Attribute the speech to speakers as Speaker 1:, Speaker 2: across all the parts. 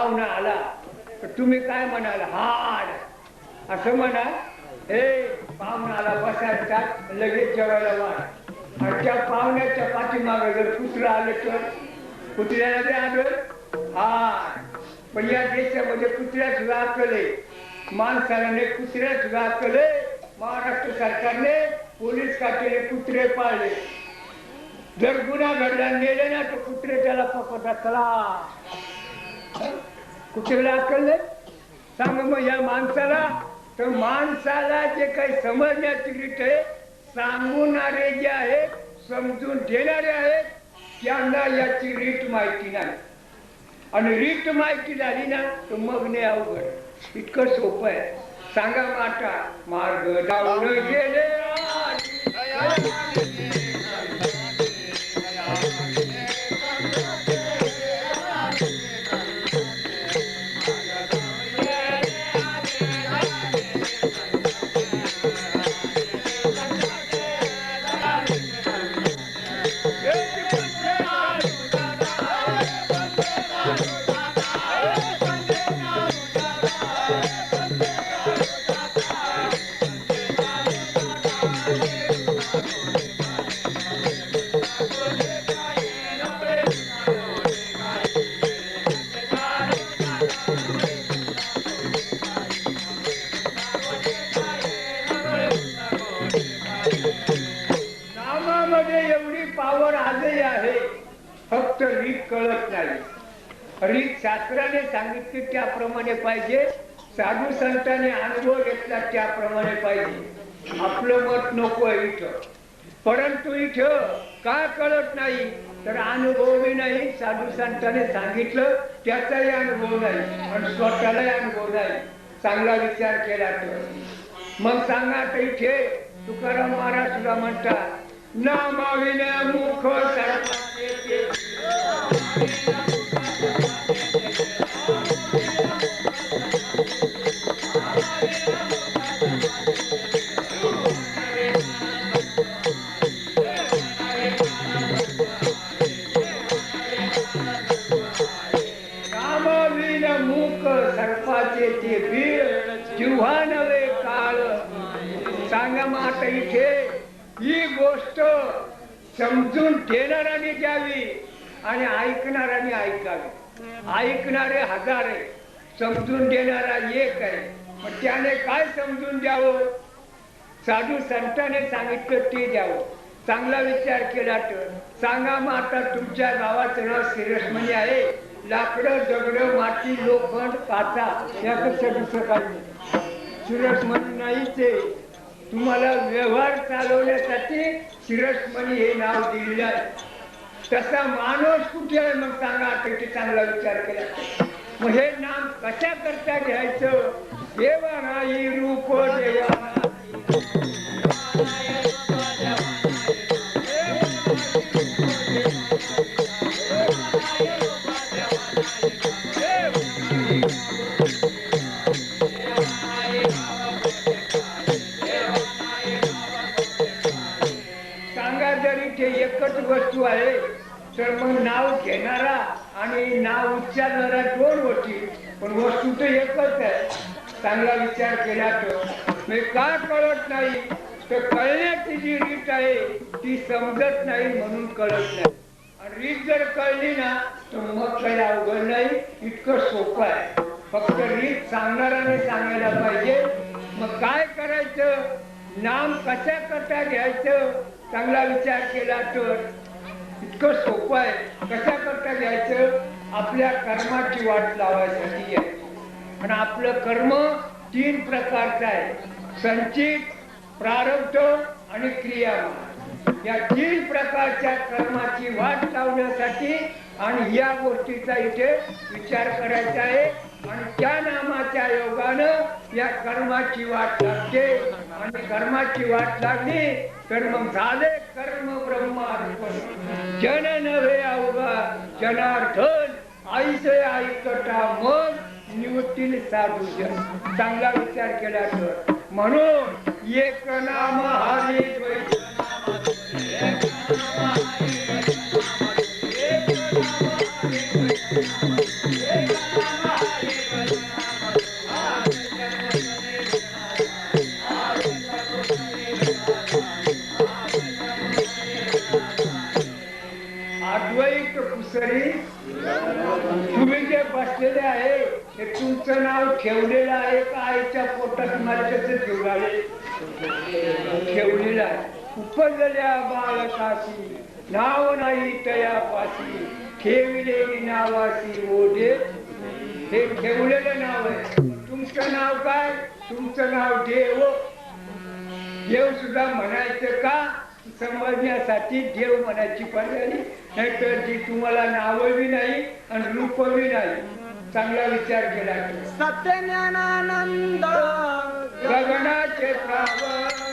Speaker 1: पाहुणा आला तुम्ही काय म्हणाल? हाड. असं म्हणा हे पाहुणा आला बसायचा लगेच जेवायला वाढ. आणि त्या पाहुण्याच्या पाठीमागे जर कुत्रा आलं तर? कुत्र्याला ते आलं? हा पण या देशामध्ये कुत्र्या सुद्धा अक्कल माणसाने कुत्र्या सुद्धा महाराष्ट्र सरकारने पोलीस काटेले कुत्रे पाळले. जर गुन्हा घडला नेले ना तर कुत्रे त्याला पकडतात. चला. अक्कल नाही? सांग मग या माणसाला. तर माणसाला जे काही समजण्याची रीत आहे सांगणारे जे आहेत समजून घेणारे आहेत त्यांना याची रीत माहिती नाही. आणि रीत माहिती झाली ना तर मग नाही अवघड. इतकं सोपं आहे. सांगा माता मार्ग जाऊन गेले. कळत नाही. आणि शास्त्राने सांगितले त्याप्रमाणे पाहिजे. साधू संतांनी अनुभव घेतला त्याप्रमाणे पाहिजे. आपलं मत नको आहे इथं. परंतु इथं का कळत नाही? तर अनुभवही नाही. साधू संतांनी सांगितलं त्याचाही अनुभव नाही. आणि स्वतःलाही अनुभव नाही. चांगला विचार केला तर. मग सांगा तर इथे तुकाराम महाराज सुद्धा म्हणतात नामाविने मुख सर्वांचे ही गोष्ट समजून घेणाऱ्याने द्यावी. आणि ऐकणाऱ्याने ऐकावे. ऐकणारे हजार आहे समजून देणारा एक आहे. मग त्याने काय समजून द्यावं? साधू संताने सांगितलं ते द्यावं. चांगला विचार केला तर सांगा मग आता तुमच्या गावाचं नाव सिरसमणी आहे. लाकडं दगड माती लोखंड पाचा यापेक्षा दुसरं काही नाही ते नाहीच तुम्हाला व्यवहार चालवण्यासाठी सिरसमणी हे नाव दिलेलं आहे. तसा माणूस कुठे आहे मग सांगा आता ते चांगला विचार केला. मग हे नाम कशा करता घ्यायचं देवा नाही रूप देवा. विचार केला तर मी का कळत नाही? तर कळण्याची जी रीत आहे ती समजत नाही म्हणून कळत नाही. आणि रीत जर कळली ना तर मग काही अवघड नाही इतकं सोपं आहे. फक्त रीत सांगणाऱ्याने सांगायला पाहिजे. मग काय करायचं? नाम कशा करता घ्यायचं? चांगला विचार केला तर इतकं सोपं आहे. कशा करता घ्यायचं? आपल्या कर्माची वाट लावायसाठी आहे आणि आपलं कर्म तीन प्रकारचा आहे संचित प्रारब्ध आणि क्रियामान या तीन प्रकारच्या कर्माची वाट लावण्यासाठी आणि या गोष्टीचा इथे विचार करायचा आहे. आणि त्या नामाच्या योगानं या कर्माची वाट लागते. आणि कर्माची वाट लागली तर मग झाले कर्म ब्रह्मार्पण जन नव्हे अवघा जनार्दन आईचे ऐकटा मग निवृत्तील साधू जन चांगला विचार केला तर. म्हणून एक नाम हरी एक नाम हरी हे तुमचं नाव ठेवलेलं आहे का? आईच्या पोटात तुम्हाला ठेवलं ठेवलेलं आहे. उपजल्या बालकाशी नाव नाही तयापाशी. ठेवलेली नावाशी ओढे. हे ठेवलेलं नाव आहे. तुमचं नाव काय? तुमचं नाव देव. देव सुद्धा म्हणायचं का? समजण्यासाठी देव म्हणायची पर्यायी नाहीतर ती तुम्हाला नावही नाही आणि रूपही नाही. चांगला विचार केला.
Speaker 2: सत्यज्ञानानंद
Speaker 1: गगनाचे श्रावण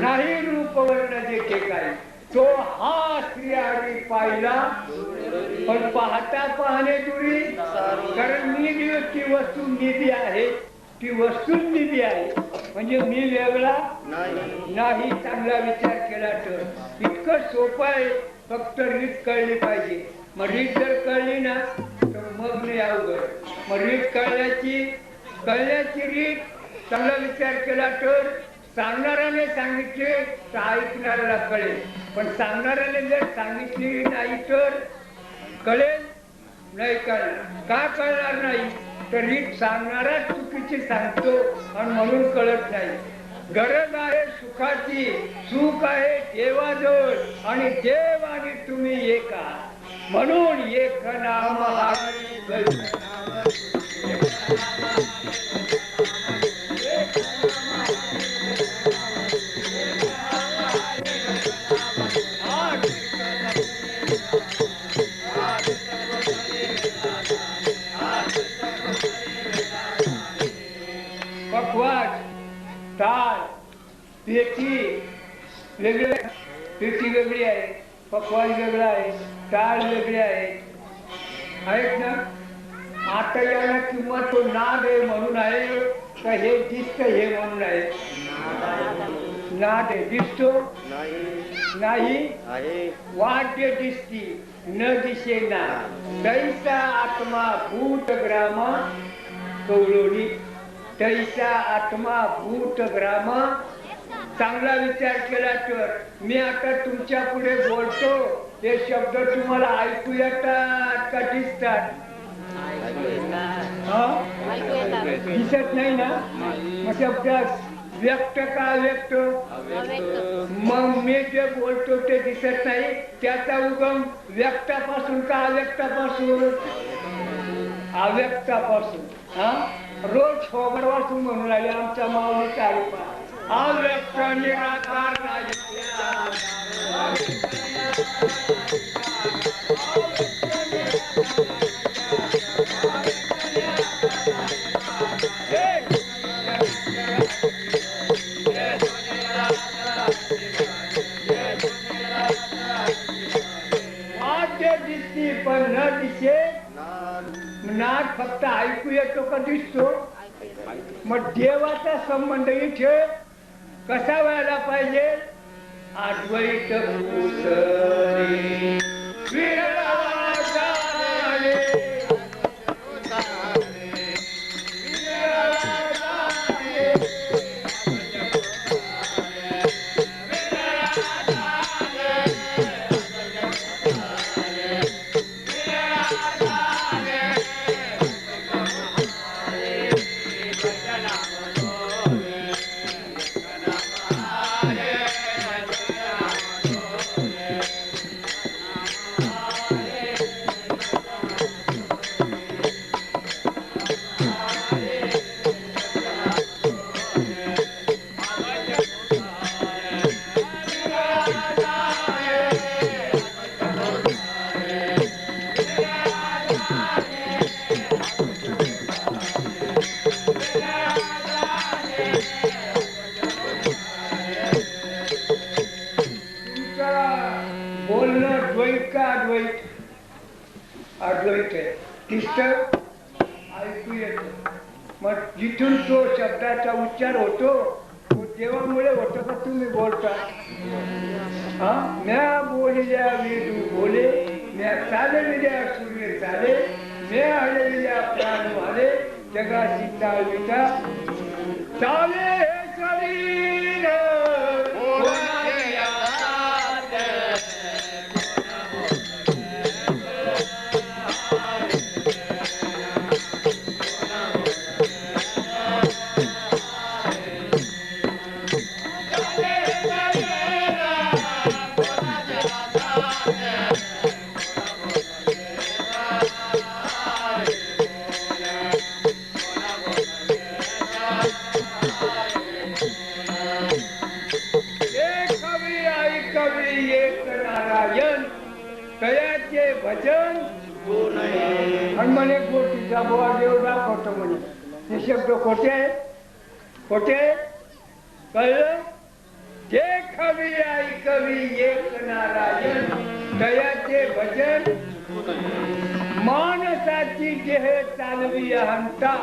Speaker 1: नाही रूपवर्ण जे काय तो हा स्त्री पाहिला. पण पाहता पाहणे दुरी कारण मी ती वस्तू निधी आहे. ती वस्तू निधी आहे. म्हणजे मी वेगळा नाही चांगला विचार केला तर. इतकं सोपं आहे. फक्त रीत कळली पाहिजे. मग रीत जर कळली ना तर मग नाही अवघड. मग रीत कळल्याची कळल्याची रीत चांगला विचार केला तर सांगणाऱ्याने सांगितले तर ऐकणाऱ्याला कळेल. पण सांगणाऱ्याने जर सांगितली नाही तर? कळेल? नाही कळणार. का कळणार नाही? तर रीत सांगणारा चुकीची सांगतो आणि म्हणून कळत नाही. गरज आहे सुखाची. सुख आहे देवाजवळ. आणि देव आणि तुम्ही एका. म्हणून एक नाम पेटी वेगळी आहे पकवान वेगळा आहे टाळ वेगळी आहे. आहेत ना? आता याला किंवा तो नाद आहे म्हणून आहे का हे दिसत हे म्हणून आहे? नाद आहे. दिसतो? नाही? वाद्य दिसती न दिसेना तैसा आत्मा भूत ग्राम कवळोली तैसा आत्मा भूत ग्रामा चांगला विचार केला तर. मी आता तुमच्यापुढे बोलतो. ते शब्द तुम्हाला ऐकू येतात का दिसतात? दिसत नाही ना? मग शब्द व्यक्त का व्यक्त मग मी जे बोलतो ते दिसत नाही. त्याचा उगम व्यक्तापासून का अव्यक्तापासून? अव्यक्तापासून. हा? रोज खोबर वाचून म्हणून राहिले आमच्या माऊली चालूपा फक्त ऐकू येतो का दिसतो? मग देवाचा संबंध इथे कसा व्हायला पाहिजे अद्वैत भूषणे अद्वैत अद्वैत आहे. क्लिष्टर ऐकू येतो मग जिथून तो शब्दाचा उच्चार होतो तो देवामुळे होतो का तुम्ही बोलता? हा? म्या बोलल्या वेदू बोले म्या चालविल्या सूर्य चाले म्या हलविल्या प्राण वाले जगाची चालविता. चाले हे शरीर वचन? भजन आणि म्हणे गोटीचा बोवा देव दाखवतो म्हणे. हे शब्द खोटे आहे खोटे? कळलं? जे कवी आई कवी एक नारायण तयाचे भजन मानसाची देह चालवी हंता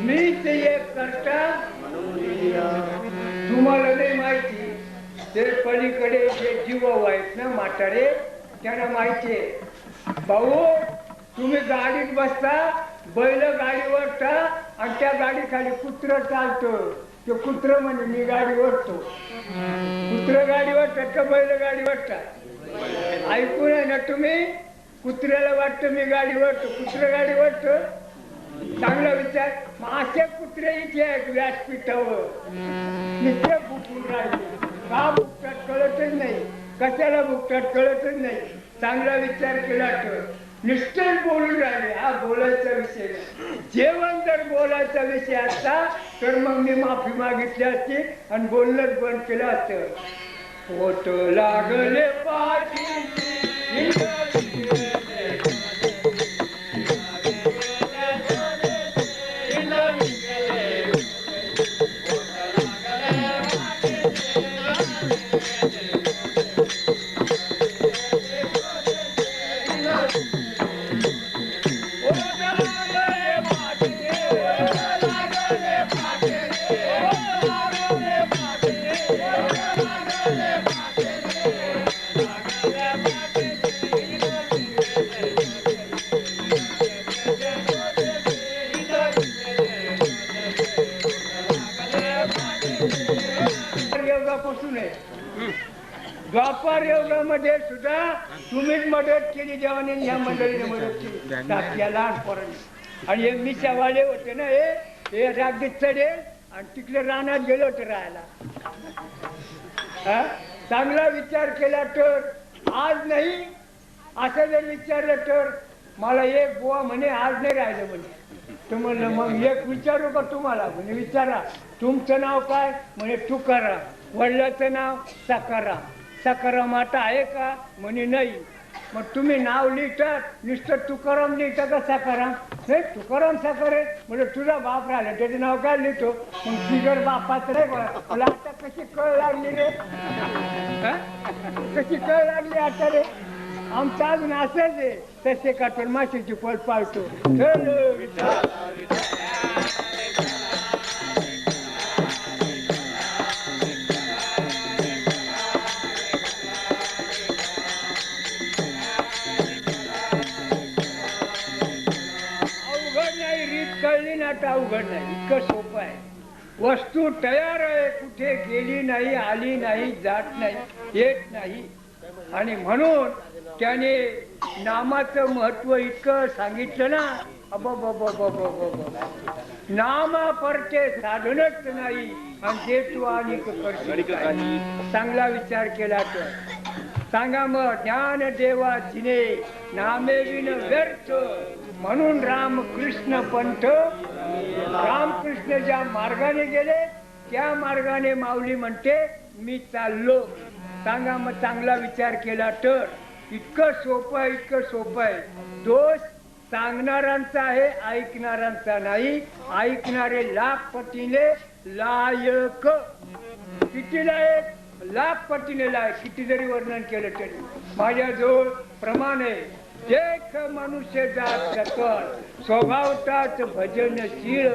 Speaker 1: मीच एक करता तुम्हाला नाही माहिती ते पलीकडे जे जीव आहेत ना म्हातारे त्यांना माहिती आहे. भाऊ तुम्ही गाडीत बसता बैल गाडीवर टा आणि त्या गाडी खाली कुत्र चालतो. ते कुत्र म्हणजे मी गाडी ओढतो. कुत्र गाडी वाटतात का बैल गाडी वाटतात ऐकून आहे ना तुम्ही? कुत्र्याला वाटतं मी गाडी ओढतो. कुत्र गाडी वाटतं चांगला विचार. असे कुत्रे इथे आहेत व्यासपीठावर. नुसते भुकून राहिले. का भुकतात कळतच नाही. कशाला भुकतात कळतच नाही. चांगला विचार केला तर निश्चय बोलून राहिले. हा बोलायचा विषय जेवण जर बोलायचा विषय असता तर मग मी माफी मागितली असती आणि बोलणंच बंद केलं असतं. पोट लागले पाठी योगामध्ये सुद्धा तुम्हीच मदत केली देवाने ह्या मंडळीने मदत केली. धाकट्या लहान पोरांनी आणि हे मिशावाले होते ना हे हे रागीत चढेल आणि तिकडे रानात गेलो होते राहायला. हा? चांगला विचार केला तर आज नाही असं जर विचारलं तर मला एक बुवा म्हणे आज नाही राहिलं म्हणे. तर म्हणलं मग एक विचारू का तुम्हाला? म्हणे विचारा. तुमचं नाव काय? म्हणे तुकाराम. वडिलाचं नाव सकाराम. सकाराम आता आहे का? म्हणे नाही. मग तुम्ही नाव लिहितात नुसतं तुकाराम लिहिता का सकाराम? नाही तुकाराम साकार म्हणजे तुझा बाप राहिला त्याचं नाव काय लिहितो? मग बिगर बापाचं नाही मला आता कशी कळ लागली रे? हा? कशी कळ लागली आता रे? आमचा अजून असंच आहे. तसे काटून माशीची पळ पाळतो. चल. अवघड नाही इतकं सोपं आहे. वस्तू तयार आहे कुठे गेली नाही आली नाही जात नाही येत नाही. आणि म्हणून त्याने नामाचं महत्त्व इतकं सांगितलं ना नामा परते साधनच नाही आणि ते तू आणि चांगला विचार केला तर. सांगा मग ज्ञान देवा तिने नामे विन व्यर्थ. म्हणून राम कृष्ण पंथ रामकृष्ण ज्या मार्गाने गेले त्या मार्गाने माऊली म्हणते मी चाललो. सांगा मग चांगला विचार केला तर? इतकं सोपं आहे इतकं सोपं आहे. दोष सांगणाऱ्यांचा आहे ऐकणाऱ्यांचा नाही. ऐकणारे लाख पटीने लायक. किती लायक लाख पटीने लायक. किती जरी वर्णन केलं तरी. माझ्याजवळ प्रमाण आहे. देख मनुष्य जात सकल. स्वभावताच भजनशील.